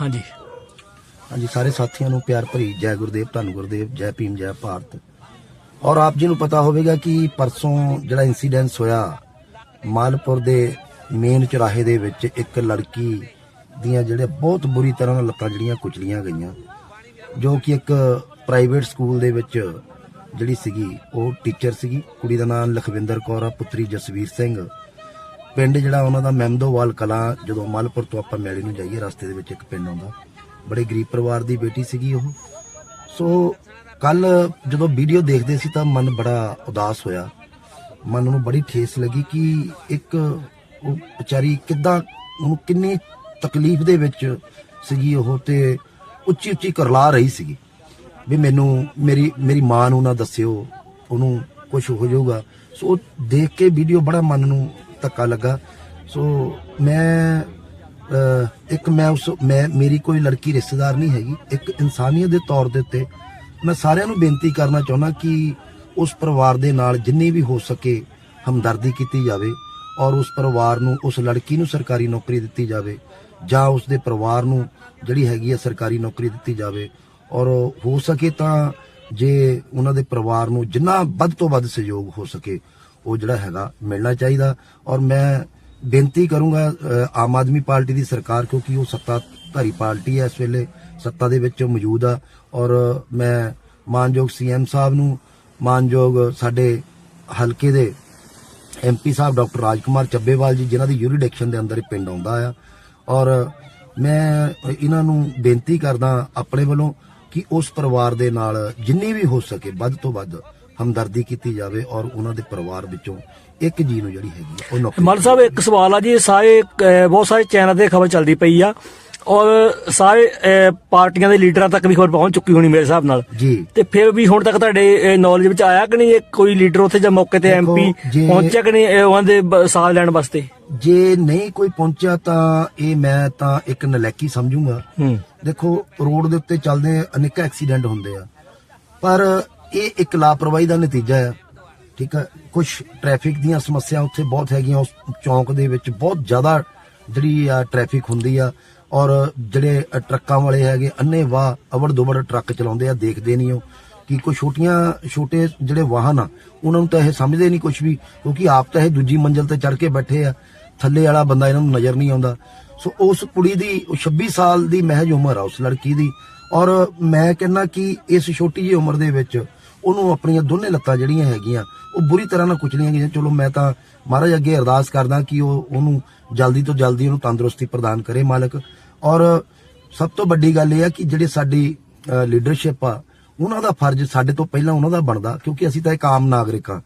ਹਾਂਜੀ। ਹਾਂਜੀ, ਸਾਰੇ ਸਾਥੀਆਂ ਨੂੰ ਪਿਆਰ ਭਰੀ ਜੈ ਗੁਰਦੇਵ, ਧੰਨ ਗੁਰਦੇਵ, ਜੈ ਭੀਮ, ਜੈ ਭਾਰਤ। ਔਰ ਆਪ ਜੀ ਨੂੰ ਪਤਾ ਹੋਵੇਗਾ ਕਿ ਪਰਸੋਂ ਜਿਹੜਾ ਇਨਸੀਡੈਂਸ ਹੋਇਆ, ਮਾਲਪੁਰ ਦੇ ਮੇਨ ਚੁਰਾਹੇ ਦੇ ਵਿੱਚ ਇੱਕ ਲੜਕੀ ਦੀਆਂ ਜਿਹੜੇ ਬਹੁਤ ਬੁਰੀ ਤਰ੍ਹਾਂ ਨਾਲ ਲੱਤਾਂ ਜਿਹੜੀਆਂ ਕੁਚਲੀਆਂ ਗਈਆਂ, ਜੋ ਕਿ ਇੱਕ ਪ੍ਰਾਈਵੇਟ ਸਕੂਲ ਦੇ ਵਿੱਚ ਜਿਹੜੀ ਸੀਗੀ, ਉਹ ਟੀਚਰ ਸੀਗੀ। ਕੁੜੀ ਦਾ ਨਾਮ ਲਖਵਿੰਦਰ ਕੌਰ ਆ, ਪੁੱਤਰੀ ਜਸਵੀਰ ਸਿੰਘ। ਪਿੰਡ ਜਿਹੜਾ ਉਹਨਾਂ ਦਾ ਮੈਮਦੋਵਾਲ ਕਲਾਂ, ਜਦੋਂ ਮਲਪੁਰ ਤੋਂ ਆਪਾਂ ਮੈਲੀ ਨੂੰ ਜਾਈਏ, ਰਸਤੇ ਦੇ ਵਿੱਚ ਇੱਕ ਪਿੰਡ ਆਉਂਦਾ। ਬੜੇ ਗਰੀਬ ਪਰਿਵਾਰ ਦੀ ਬੇਟੀ ਸੀਗੀ ਉਹ। ਸੋ ਕੱਲ ਜਦੋਂ ਵੀਡੀਓ ਦੇਖਦੇ ਸੀ ਤਾਂ ਮਨ ਬੜਾ ਉਦਾਸ ਹੋਇਆ। ਮਨ ਨੂੰ ਬੜੀ ਠੇਸ ਲੱਗੀ ਕਿ ਇੱਕ ਉਹ ਵਿਚਾਰੀ ਕਿੱਦਾਂ, ਉਹਨੂੰ ਕਿੰਨੀ ਤਕਲੀਫ ਦੇ ਵਿੱਚ ਸੀਗੀ ਉਹ ਤੇ ਉੱਚੀ ਉੱਚੀ ਕਰਲਾ ਰਹੀ ਸੀਗੀ। ਵੀ ਮੈਨੂੰ, ਮੇਰੀ ਮੇਰੀ ਮਾਂ ਨੂੰ ਨਾ ਦੱਸਿਓ, ਉਹਨੂੰ ਕੁਝ ਹੋ ਜਾਊਗਾ। ਸੋ ਦੇਖ ਕੇ ਵੀਡੀਓ ਬੜਾ ਮਨ ਨੂੰ ਧੱਕਾ ਲੱਗਾ। ਸੋ ਮੈਂ ਇੱਕ ਮੈਂ ਉਸ, ਮੈਂ, ਮੇਰੀ ਕੋਈ ਲੜਕੀ ਰਿਸ਼ਤੇਦਾਰ ਨਹੀਂ ਹੈਗੀ। ਇੱਕ ਇਨਸਾਨੀਅਤ ਦੇ ਤੌਰ ਦੇ ਉੱਤੇ ਮੈਂ ਸਾਰਿਆਂ ਨੂੰ ਬੇਨਤੀ ਕਰਨਾ ਚਾਹੁੰਦਾ ਕਿ ਉਸ ਪਰਿਵਾਰ ਦੇ ਨਾਲ ਜਿੰਨੀ ਵੀ ਹੋ ਸਕੇ ਹਮਦਰਦੀ ਕੀਤੀ ਜਾਵੇ ਔਰ ਉਸ ਪਰਿਵਾਰ ਨੂੰ, ਉਸ ਲੜਕੀ ਨੂੰ ਸਰਕਾਰੀ ਨੌਕਰੀ ਦਿੱਤੀ ਜਾਵੇ ਜਾਂ ਉਸ ਦੇ ਪਰਿਵਾਰ ਨੂੰ ਜਿਹੜੀ ਹੈਗੀ ਹੈ ਸਰਕਾਰੀ ਨੌਕਰੀ ਦਿੱਤੀ ਜਾਵੇ। ਔਰ ਹੋ ਸਕੇ ਤਾਂ ਜੇ ਉਹਨਾਂ ਦੇ ਪਰਿਵਾਰ ਨੂੰ ਜਿੰਨਾ ਵੱਧ ਤੋਂ ਵੱਧ ਸਹਿਯੋਗ ਹੋ ਸਕੇ ਉਹ ਜਿਹੜਾ ਹੈਗਾ ਮਿਲਣਾ ਚਾਹੀਦਾ ਔਰ ਮੈਂ ਬੇਨਤੀ ਕਰੂੰਗਾ ਆਮ ਆਦਮੀ ਪਾਰਟੀ ਦੀ ਸਰਕਾਰ ਕਿਉਂਕਿ ਉਹ ਸੱਤਾਧਾਰੀ ਪਾਰਟੀ ਹੈ ਇਸ ਵੇਲੇ, ਸੱਤਾ ਦੇ ਵਿੱਚ ਮੌਜੂਦ ਆ ਔਰ ਮੈਂ ਮਾਨਯੋਗ ਸੀਐਮ ਸਾਹਿਬ ਨੂੰ, ਮਾਨਯੋਗ ਸਾਡੇ ਹਲਕੇ ਦੇ ਐਮਪੀ ਸਾਹਿਬ ਡਾਕਟਰ ਰਾਜਕੁਮਾਰ ਚੱਬੇਵਾਲ ਜੀ, ਜਿਨ੍ਹਾਂ ਦੀ ਯੂਰੀਡਿਕਸ਼ਨ ਦੇ ਅੰਦਰ ਇਹ ਪਿੰਡ ਆਉਂਦਾ ਆ ਔਰ ਮੈਂ ਇਹਨਾਂ ਨੂੰ ਬੇਨਤੀ ਕਰਦਾ ਆਪਣੇ ਵੱਲੋਂ ਕਿ ਉਸ ਪਰਿਵਾਰ ਦੇ ਨਾਲ ਜਿੰਨੀ ਵੀ ਹੋ ਸਕੇ ਵੱਧ ਤੋਂ ਵੱਧ ਹਮਦਰਦੀ ਕੀਤੀ ਜਾਵੇ ਔਰ ਉਹਨਾਂ ਦੇ ਪਰਿਵਾਰ ਵਿੱਚੋਂ ਇੱਕ ਜੀ ਨੂੰ ਜਿਹੜੀ ਹੈਗੀ ਉਹ ਨੌਕਰੀ ਮਨ ਸਾਹਿਬ ਇੱਕ ਸਵਾਲ ਆ ਜੀ ਸਾਰੇ ਅਹ, ਬਹੁਤ ਸਾਰੇ ਚੈਨਲ ਤੇ ਖਬਰ ਚੱਲਦੀ ਪਈ ਆ ਔਰ ਸਾਰੇ ਅਹ, ਪਾਰਟੀਆਂ ਦੇ ਲੀਡਰਾਂ ਤੱਕ ਵੀ ਖਬਰ ਪਹੁੰਚ ਚੁੱਕੀ ਹੋਣੀ ਮੇਰੇ ਹਿਸਾਬ ਨਾਲ। ਜੀ। ਤੇ ਫਿਰ ਵੀ ਹੁਣ ਤੱਕ ਤੁਹਾਡੇ ਨੌਲੇਜ ਵਿੱਚ ਆਇਆ ਕਿ ਨਹੀਂ ਇਹ ਕੋਈ ਲੀਡਰ ਉੱਥੇ ਜਾਂ ਮੌਕੇ ਤੇ ਦੇਖੋ, ਐਮਪੀ ਜੇ- ਪਹੁੰਚਿਆ ਕਿ ਨਹੀਂ ਇਹ ਉਹਨਾਂ ਦੇ ਬ- ਸਾਥ ਲੈਣ ਵਾਸਤੇ? ਜੇ ਨਹੀਂ ਕੋਈ ਪਹੁੰਚਿਆ ਤਾਂ ਇਹ ਮੈਂ ਤਾਂ ਇੱਕ ਨਲੈਕੀ ਸਮਝੂੰਗਾ। ਹੂੰ। ਦੇਖੋ ਰੋਡ ਦੇ ਉੱਤੇ ਚੱਲਦੇ ਅਨੇਕਾਂ ਐਕਸੀਡੈਂਟ ਹੁੰਦੇ ਆ। ਪਰ ਇਹ ਇੱਕ ਲਾਪਰਵਾਹੀ ਦਾ ਨਤੀਜਾ ਹੈ ਠੀਕ ਹੈ ਕੁਝ ਟ੍ਰੈਫਿਕ ਦੀਆਂ ਸਮੱਸਿਆ ਉੱਥੇ ਬਹੁਤ ਹੈਗੀਆਂ। ਉਸ ਚੌਂਕ ਦੇ ਵਿੱਚ ਬਹੁਤ ਜ਼ਿਆਦਾ ਜਿਹੜੀ ਆ ਟ੍ਰੈਫਿਕ ਹੁੰਦੀ ਆ। ਔਰ ਜਿਹੜੇ ਟਰੱਕਾਂ ਵਾਲੇ ਹੈਗੇ, ਅੰਨੇ ਵਾਹ ਅਵੜ ਦੁਬੜ ਟਰੱਕ ਚਲਾਉਂਦੇ ਆ, ਦੇਖਦੇ ਨਹੀਂ ਉਹ। ਕਿ ਕੋਈ ਛੋਟੀਆਂ, ਛੋਟੇ ਜਿਹੜੇ ਵਾਹਨ ਆ, ਉਹਨਾਂ ਨੂੰ ਤਾਂ ਇਹ ਸਮਝਦੇ ਨਹੀਂ ਕੁਝ ਵੀ। ਕਿਉਂਕਿ ਆਪ ਤਾਂ ਇਹ ਦੂਜੀ ਮੰਜ਼ਲ ਤੇ ਚੜ ਕੇ ਬੈਠੇ ਆ। ਥੱਲੇ ਵਾਲਾ ਬੰਦਾ ਇਹਨਾਂ ਨੂੰ ਨਜ਼ਰ ਨਹੀਂ ਆਉਂਦਾ। ਸੋ ਉਸ ਕੁੜੀ ਦੀ, ਉਹ 26 ਸਾਲ ਦੀ ਮਹਿਜ ਉਮਰ ਆ ਉਸ ਲੜਕੀ ਦੀ। ਔਰ ਮੈਂ ਕਹਿੰਦਾ ਕਿ ਇਸ ਛੋਟੀ ਜਿਹੀ ਉਮਰ ਦੇ ਵਿੱਚ ਉਹਨੂੰ ਆਪਣੀਆਂ ਦੋਨੇ ਲੱਤਾਂ ਜਿਹੜੀਆਂ ਹੈਗੀਆਂ, ਉਹ ਬੁਰੀ ਤਰ੍ਹਾਂ ਨਾਲ ਕੁਚਲੀਆਂ ਗਈਆਂ। ਚਲੋ ਮੈਂ ਤਾਂ ਮਹਾਰਾਜ ਅੱਗੇ ਅਰਦਾਸ ਕਰਦਾ ਕਿ ਉਹ ਉਹਨੂੰ ਜਲਦੀ ਤੋਂ ਜਲਦੀ ਉਹਨੂੰ ਤੰਦਰੁਸਤੀ ਪ੍ਰਦਾਨ ਕਰੇ ਮਾਲਕ। ਔਰ ਸਭ ਤੋਂ ਵੱਡੀ ਗੱਲ ਇਹ ਆ ਕਿ ਜਿਹੜੇ ਸਾਡੀ ਲੀਡਰਸ਼ਿਪ ਆ, ਉਹਨਾਂ ਦਾ ਫਰਜ਼ ਸਾਡੇ ਤੋਂ ਪਹਿਲਾਂ ਉਹਨਾਂ ਦਾ ਬਣਦਾ, ਕਿਉਂਕਿ ਅਸੀਂ ਤਾਂ ਇੱਕ ਆਮ ਨਾਗਰਿਕ ਆ।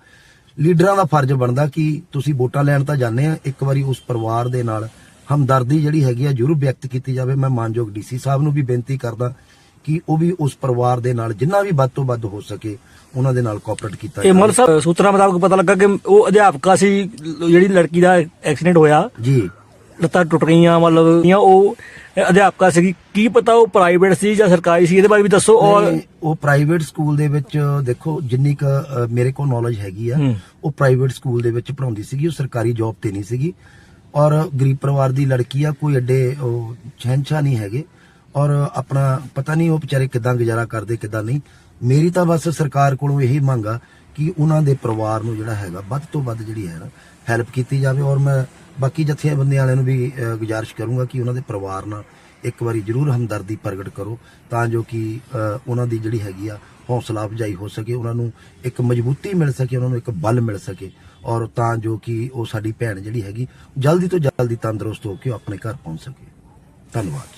ਲੀਡਰਾਂ ਦਾ ਫਰਜ਼ ਬਣਦਾ ਕਿ ਤੁਸੀਂ ਵੋਟਾਂ ਲੈਣ ਤਾਂ ਜਾਂਦੇ ਆ, ਇੱਕ ਵਾਰੀ ਉਸ ਪਰਿਵਾਰ ਦੇ ਨਾਲ ਹਮਦਰਦੀ ਜਿਹੜੀ ਹੈਗੀ ਆ, ਜ਼ਰੂਰ ਵਿਅਕਤ ਕੀਤੀ ਜਾਵੇ। ਮੈਂ ਮਾਨਯੋਗ ਡੀਸੀ ਸਾਹਿਬ ਨੂੰ ਵੀ ਬੇਨਤੀ ਕਰਦਾ ਕਿ ਉਹ ਵੀ ਉਸ ਪਰਿਵਾਰ ਦੇ ਨਾਲ ਜਿੰਨਾ ਵੀ ਵੱਧ ਤੋਂ ਵੱਧ ਹੋ ਸਕੇ ਉਹਨਾਂ ਦੇ ਨਾਲ ਕੋਆਪਰੇਟ ਕੀਤਾ ਇਹ ਮਨ ਸਾਹਿਬ ਸੂਤਰਾਂ ਮੁਤਾਬਕ ਪਤਾ ਲੱਗਾ ਕਿ ਉਹ ਅਧਿਆਪਕਾ ਸੀ ਜਿਹੜੀ ਲੜਕੀ ਦਾ ਐਕਸੀਡੈਂਟ ਹੋਇਆ। ਜੀ। ਲੱਤਾਂ ਟੁੱਟ ਗਈਆਂ ਮਤਲਬ ਜਾਂ ਉਹ ਅਧਿਆਪਕਾ ਸੀਗੀ ਕੀ ਪਤਾ ਉਹ ਪ੍ਰਾਈਵੇਟ ਸੀ ਜਾਂ ਸਰਕਾਰੀ ਸੀ ਇਹਦੇ ਬਾਰੇ ਵੀ ਦੱਸੋ ਔਰ ਉਹ ਪ੍ਰਾਈਵੇਟ ਸਕੂਲ ਦੇ ਵਿੱਚ ਦੇਖੋ ਜਿੰਨੀ ਕ ਮੇਰੇ ਕੋਲ ਨੌਲੇਜ ਹੈਗੀ ਆ। ਉਹ ਪ੍ਰਾਈਵੇਟ ਸਕੂਲ ਦੇ ਵਿੱਚ ਪੜਾਉਂਦੀ ਸੀਗੀ ਉਹ ਸਰਕਾਰੀ ਜੌਬ ਤੇ ਨਹੀਂ ਸੀਗੀ। ਔਰ ਗਰੀਬ ਪਰਿਵਾਰ ਦੀ ਲੜਕੀ ਆ ਕੋਈ ਐਡੇ ਉਹ ਛਹਿਨਸ਼ਾ ਨਹੀਂ ਹੈਗੇ। ਔਰ ਆਪਣਾ ਪਤਾ ਨਹੀਂ ਉਹ ਵਿਚਾਰੇ ਕਿਦਾਂ ਗੁਜ਼ਾਰਾ ਕਰਦੇ, ਕਿਦਾਂ ਨਹੀਂ। ਮੇਰੀ ਤਾਂ ਬਸ ਸਰਕਾਰ ਕੋਲੋਂ ਇਹੀ ਮੰਗ ਆ ਕਿ ਉਹਨਾਂ ਦੇ ਪਰਿਵਾਰ ਨੂੰ ਜਿਹੜਾ ਹੈਗਾ, ਵੱਧ ਤੋਂ ਵੱਧ ਜਿਹੜੀ ਹੈ ਨਾ ਹੈਲਪ ਕੀਤੀ ਜਾਵੇ। ਔਰ ਮੈਂ ਬਾਕੀ ਜਥੇਬੰਦੀਆਂ ਵਾਲਿਆਂ ਨੂੰ ਵੀ ਗੁਜ਼ਾਰਿਸ਼ ਕਰੂੰਗਾ ਕਿ ਉਹਨਾਂ ਦੇ ਪਰਿਵਾਰ ਨਾਲ ਇੱਕ ਵਾਰੀ ਜ਼ਰੂਰ ਹਮਦਰਦੀ ਪ੍ਰਗਟ ਕਰੋ, ਤਾਂ ਜੋ ਕਿ ਉਹਨਾਂ ਦੀ ਜਿਹੜੀ ਹੈਗੀ ਆ ਹੌਸਲਾ ਅਫਜਾਈ ਹੋ ਸਕੇ, ਉਹਨਾਂ ਨੂੰ ਇੱਕ ਮਜ਼ਬੂਤੀ ਮਿਲ ਸਕੇ, ਉਹਨਾਂ ਨੂੰ ਇੱਕ ਬਲ ਮਿਲ ਸਕੇ। ਔਰ ਤਾਂ ਜੋ ਕਿ ਉਹ ਸਾਡੀ ਭੈਣ ਜਿਹੜੀ ਹੈਗੀ, ਜਲਦੀ ਤੋਂ ਜਲਦੀ ਤੰਦਰੁਸਤ ਹੋ ਕੇ ਉਹ ਆਪਣੇ ਘਰ ਪਹੁੰਚ ਸਕੇ। ਧੰਨਵਾਦ।